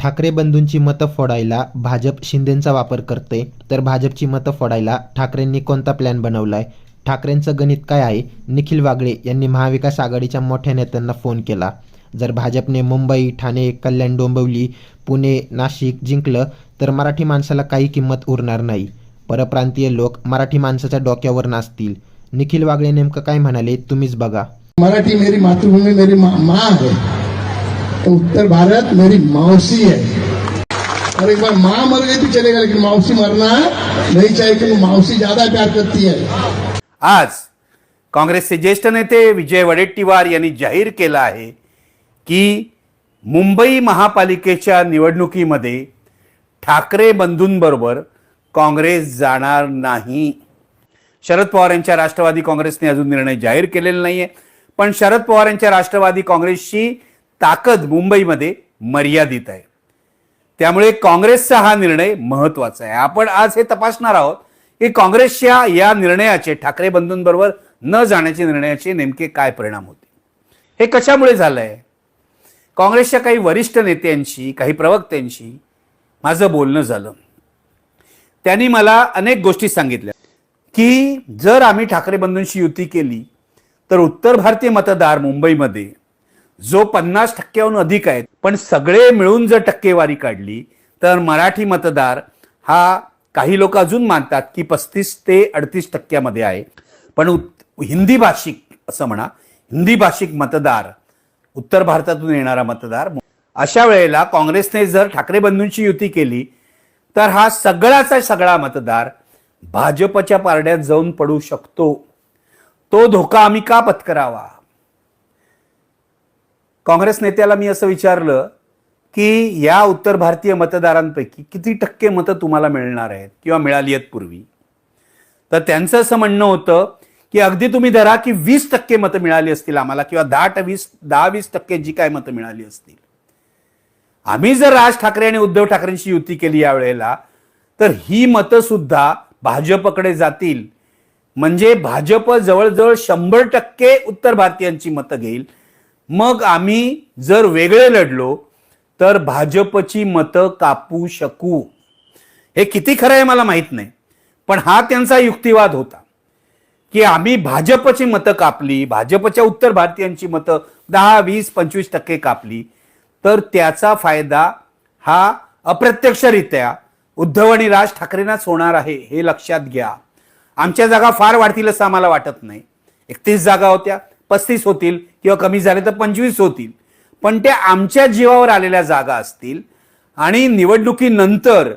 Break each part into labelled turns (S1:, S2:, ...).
S1: ठाकरे बंधूंची मतं फोडायला भाजप शिंदेंचा वापर करते तर भाजपची मतं फोडायला ठाकरेंनी कोणता प्लॅन बनवलाय? ठाकरेंचं गणित काय आहे? निखिल वागळे यांनी महाविकास आघाडीच्या मोठ्या नेत्यांना फोन केला. जर भाजपने मुंबई ठाणे कल्याण डोंबिवली पुणे नाशिक जिंकलं तर मराठी माणसाला काही किंमत उरणार नाही. परप्रांतीय लोक मराठी माणसाच्या डोक्यावर नाचतील. निखिल वागळे नेमकं काय म्हणाले तुम्हीच बघा.
S2: मराठी मेरी मातृभूमी मेरी माँ है तो उत्तर भारत मेरी मौसी है। और एक बार माँ मर गई तो चलेगा लेकिन मावसी मरना नहीं चाहिए क्योंकि मावसी ज्यादा प्यार करती है।
S3: आज काँग्रेसचे ज्येष्ठ नेते विजय वडेट्टीवार यांनी जाहीर केलं आहे की मुंबई महापालिकेच्या निवडणुकीमध्ये ठाकरे बंधूंबरोबर काँग्रेस जाणार नाही. शरद पवार यांच्या राष्ट्रवादी काँग्रेसने अजून निर्णय जाहीर केलेला नाहीये. पण शरद पवार यांच्या राष्ट्रवादी काँग्रेसशी ताकद मुंबईमध्ये मर्यादित आहे. त्यामुळे काँग्रेसचा हा निर्णय महत्त्वाचा आहे. आपण आज हे तपासणार आहोत की काँग्रेसच्या या निर्णयाचे ठाकरे बंधूंबरोबर न जाण्याच्या निर्णयाचे नेमके काय परिणाम होते हे कशामुळे झालंय? काँग्रेसच्या काही वरिष्ठ नेत्यांशी काही प्रवक्त्यांशी माझं बोलणं झालं. त्यांनी मला अनेक गोष्टी सांगितल्या. की जर आम्ही ठाकरे बंधूंशी युती केली तर उत्तर भारतीय मतदार मुंबईमध्ये जो पन्नास टक्क्याहून अधिक आहेत पण सगळे मिळून जर टक्केवारी काढली तर मराठी मतदार हा काही लोक अजून मानतात की पस्तीस ते अडतीस टक्क्यामध्ये आहे. पण हिंदी भाषिक असं म्हणा हिंदी भाषिक मतदार उत्तर भारतातून येणारा मतदार अशा वेळेला काँग्रेसने जर ठाकरे बंधूंची युती केली तर हा सगळाचा सगळा मतदार भाजपच्या पारड्यात जाऊन पडू शकतो. तो धोका आम्ही का पत्करावा? काँग्रेस नेत्याला मी असं विचारलं की या उत्तर भारतीय मतदारांपैकी किती टक्के मतं तुम्हाला मिळणार आहेत किंवा मिळाली आहेत पूर्वी? तर त्यांचं असं म्हणणं होतं की अगदी तुम्ही धरा की वीस टक्के मतं मिळाली असतील आम्हाला किंवा दहा ट- वीस दहा वीस टक्के जी काय मतं मिळाली असतील. आम्ही जर राज ठाकरे आणि उद्धव ठाकरेंची युती केली यावेळेला तर ही मतं सुद्धा भाजपकडे जातील. म्हणजे भाजप जवळजवळ शंभर टक्के उत्तर भारतीयांची मतं घेईल. मग आम्ही जर वेगळे लढलो तर भाजपची मतं कापू शकू. हे किती खरं आहे मला माहीत नाही पण हा त्यांचा युक्तिवाद होता. की आम्ही भाजपची मतं कापली भाजपच्या उत्तर भारतीयांची मतं दहा वीस पंचवीस टक्के कापली तर त्याचा फायदा हा अप्रत्यक्षरित्या उद्धव आणि राज ठाकरेंनाच होणार आहे हे लक्षात घ्या. आमच्या जागा फार वाढतील असं आम्हाला वाटत नाही. एकतीस जागा होत्या पस्तीस होतील. किंवा कमी झाले तर पंचवीस होतील. पण त्या आमच्या जीवावर आलेल्या जागा असतील आणि निवडणुकीनंतर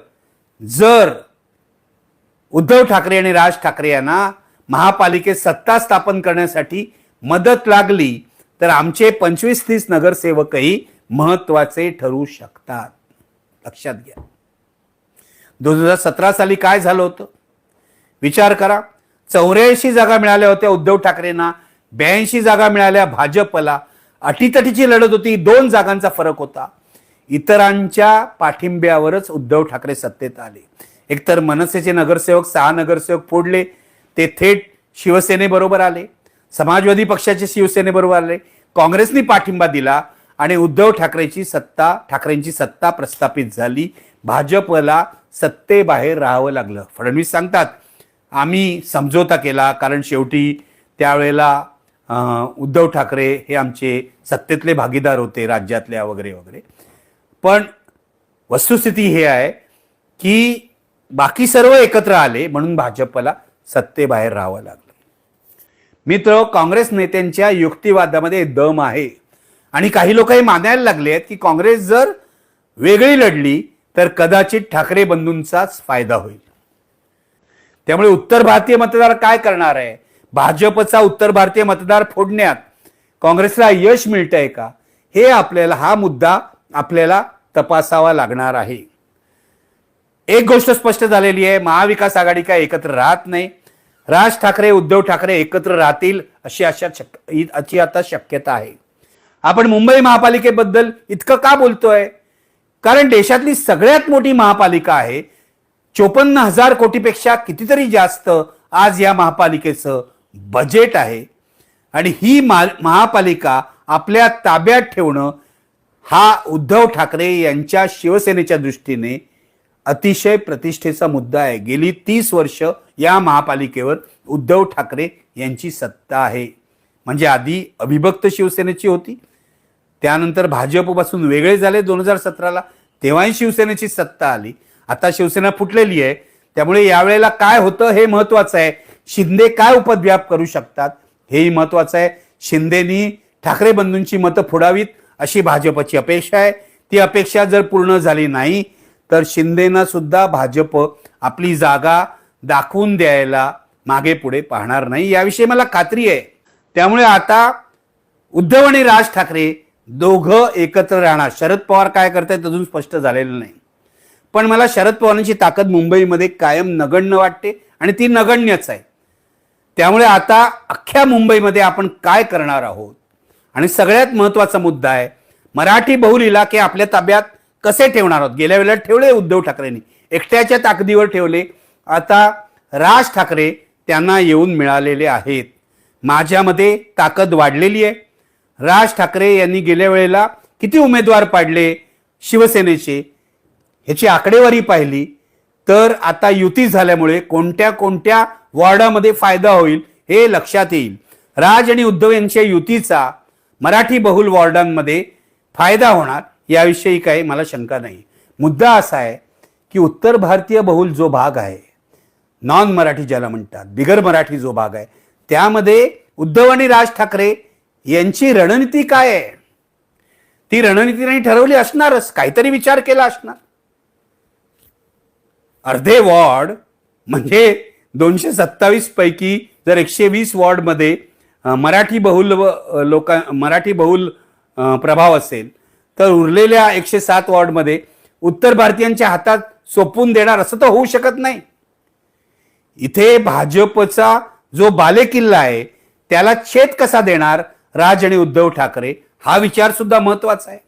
S3: जर उद्धव ठाकरे आणि राज ठाकरे यांना महापालिकेत सत्ता स्थापन करण्यासाठी मदत लागली तर आमचे पंचवीस तीस नगरसेवकही महत्त्वाचे ठरू शकतात. लक्षात घ्या. दोन हजार सतरा साली काय झालं होतं? विचार करा. चौऱ्याऐंशी जागा मिळाल्या होत्या उद्धव ठाकरेंना. ब्याऐंशी जागा मिळाल्या भाजपला. अटीतटीची लढत होती. दोन जागांचा फरक होता. इतरांच्या पाठिंब्यावरच उद्धव ठाकरे सत्तेत आले. एकतर मनसेचे नगरसेवक सहा नगरसेवक फोडले. ते थेट शिवसेनेबरोबर आले. समाजवादी पक्षाचे शिवसेनेबरोबर आले. काँग्रेसने पाठिंबा दिला आणि उद्धव ठाकरेची सत्ता ठाकरेंची सत्ता प्रस्थापित झाली. भाजपला सत्तेबाहेर राहावं लागलं. फडणवीस सांगतात आम्ही समझोता केला कारण शेवटी त्यावेळेला उद्धव ठाकरे हे आमचे सत्तेतले भागीदार होते राज्यातल्या वगैरे वगैरे. पण वस्तुस्थिती हे आहे की बाकी सर्व एकत्र आले म्हणून भाजपला सत्तेबाहेर राहावं लागलं. मित्र काँग्रेस नेत्यांच्या युक्तिवादामध्ये दम आहे. आणि काही लोक हे मानायला लागले आहेत की काँग्रेस जर वेगळी लढली तर कदाचित ठाकरे बंधूंचाच फायदा होईल. त्यामुळे उत्तर भारतीय मतदार काय करणार आहे? भाजपचा उत्तर भारतीय मतदार फोडण्यात काँग्रेसला यश मिळतंय का? हे आपल्याला हा मुद्दा आपल्याला तपासावा लागणार आहे. एक गोष्ट स्पष्ट झालेली आहे महाविकास आघाडी काय एकत्र राहत नाही. राज ठाकरे उद्धव ठाकरे एकत्र राहतील अशी अशा अशी आता शक्यता आहे. आपण मुंबई महापालिकेबद्दल इतकं का बोलतोय? कारण देशातली सगळ्यात मोठी महापालिका आहे. चोपन्न हजार कोटीपेक्षा कितीतरी जास्त आज या महापालिकेचं बजेट आहे आणि ही मा महापालिका आपल्या ताब्यात ठेवणं हा उद्धव ठाकरे यांच्या शिवसेनेच्या दृष्टीने अतिशय प्रतिष्ठेचा मुद्दा आहे. गेली तीस वर्ष या महापालिकेवर उद्धव ठाकरे यांची सत्ता आहे. म्हणजे आधी अविभक्त शिवसेनेची होती. त्यानंतर भाजपपासून वेगळे झाले दोन हजार सतराला. तेव्हाही शिवसेनेची सत्ता आली. आता शिवसेना फुटलेली आहे. त्यामुळे यावेळेला काय होतं हे महत्वाचं आहे. शिंदे काय उपद्व्याप करू शकतात? हेही महत्वाचं आहे. शिंदेनी ठाकरे बंधूंची मतं फोडावीत अशी भाजपची अपेक्षा आहे. ती अपेक्षा जर पूर्ण झाली नाही तर शिंदेना सुद्धा भाजप आपली जागा दाखवून द्यायला मागे पुढे पाहणार नाही. याविषयी मला खात्री आहे. त्यामुळे आता उद्धव आणि राज ठाकरे दोघं एकत्र राहणार. शरद पवार काय करतायत अजून स्पष्ट झालेलं नाही. पण मला शरद पवारांची ताकद मुंबईमध्ये कायम नगण्य वाटते आणि ती नगण्यच आहे. त्यामुळे आता अख्ख्या मुंबईमध्ये आपण काय करणार आहोत? आणि सगळ्यात महत्त्वाचा मुद्दा आहे मराठी बहुल इलाके आपल्या ताब्यात कसे ठेवणार आहोत? गेल्या वेळेला ठेवले उद्धव ठाकरेंनी. एकट्याच्या ताकदीवर ठेवले. आता राज ठाकरे त्यांना येऊन मिळालेले आहेत. माझ्यामध्ये ताकद वाढलेली आहे. राज ठाकरे यांनी गेल्या वेळेला किती उमेदवार पाडले? शिवसेनेचे. ह्याची आकडेवारी पाहिली. तर आता युती झाल्यामुळे कोणत्या कोणत्या वॉर्डामध्ये फायदा होईल हे लक्षात येईल. राज आणि उद्धव यांच्या युतीचा मराठी बहुल वॉर्डांमध्ये फायदा होणार याविषयी काही मला शंका नाही. मुद्दा असा आहे की उत्तर भारतीय बहुल जो भाग आहे नॉन मराठी ज्याला म्हणतात बिगर मराठी जो भाग आहे त्यामध्ये उद्धव आणि राज ठाकरे यांची रणनीती काय आहे? ती रणनीती नाही ठरवली असणारच काहीतरी विचार केला असणार. अर्धे वॉर्ड म्हणजे दोनशे सत्तावीस पैकी जर एकशे वीस वॉर्डमध्ये मराठी बहुल व लोका मराठी बहुल प्रभाव असेल तर उरलेल्या एकशे सात वॉर्डमध्ये उत्तर भारतीयांच्या हातात सोपवून देणार असं तर होऊ शकत नाही. इथे भाजपचा जो बालेकिल्ला आहे त्याला छेद कसा देणार राज आणि उद्धव ठाकरे? हा विचार सुद्धा महत्त्वाचा आहे.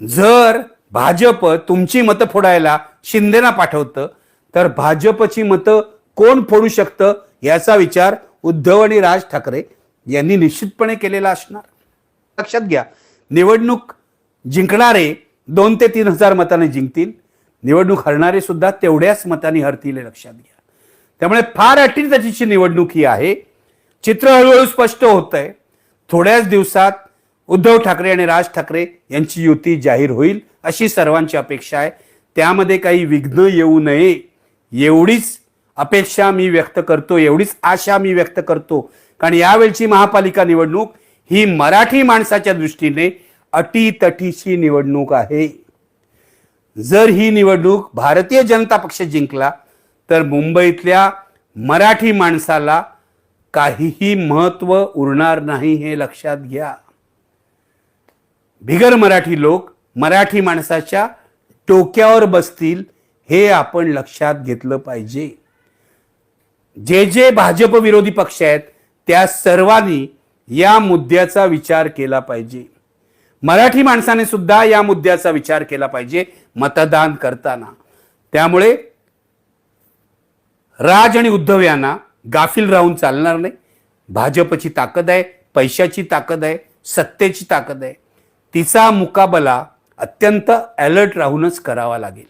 S3: जर भाजप तुमची मतं फोडायला शिंदेना पाठवतं. तर भाजपची मतं कोण फोडू शकतं याचा विचार उद्धव आणि राज ठाकरे यांनी निश्चितपणे केलेला असणार. लक्षात घ्या निवडणूक जिंकणारे दोन ते तीन हजार मताने जिंकतील. निवडणूक हरणारे सुद्धा तेवढ्याच मताने हरतील हे लक्षात घ्या. त्यामुळे फार अटीतटीची निवडणूक ही आहे. चित्र हळूहळू स्पष्ट होत आहे थोड्याच दिवसात उद्धव ठाकरे आणि राज ठाकरे यांची युती जाहीर होईल अशी सर्वांची अपेक्षा आहे. त्यामध्ये काही विघ्न येऊ नये. एवढीच अपेक्षा मी व्यक्त करतो एवढीच आशा मी व्यक्त करतो. कारण यावेळची महापालिका निवडणूक ही मराठी माणसाच्या दृष्टीने अटीतटीची निवडणूक आहे. जर ही निवडणूक भारतीय जनता पक्ष जिंकला तर मुंबईतल्या मराठी माणसाला काहीही महत्त्व उरणार नाही हे लक्षात घ्या. बिगर मराठी लोक मराठी माणसाच्या टोक्यावर बसतील हे आपण लक्षात घेतलं पाहिजे. जे जे भाजप विरोधी पक्ष आहेत त्या सर्वांनी या मुद्द्याचा विचार केला पाहिजे. मराठी माणसाने सुद्धा या मुद्द्याचा विचार केला पाहिजे मतदान करताना. त्यामुळे राज आणि उद्धव यांना गाफील राहून चालणार नाही. भाजपची ताकद आहे पैशाची ताकद आहे सत्तेची ताकद आहे. तिचा मुकाबला अत्यंत अलर्ट राहूनच करावा लागेल.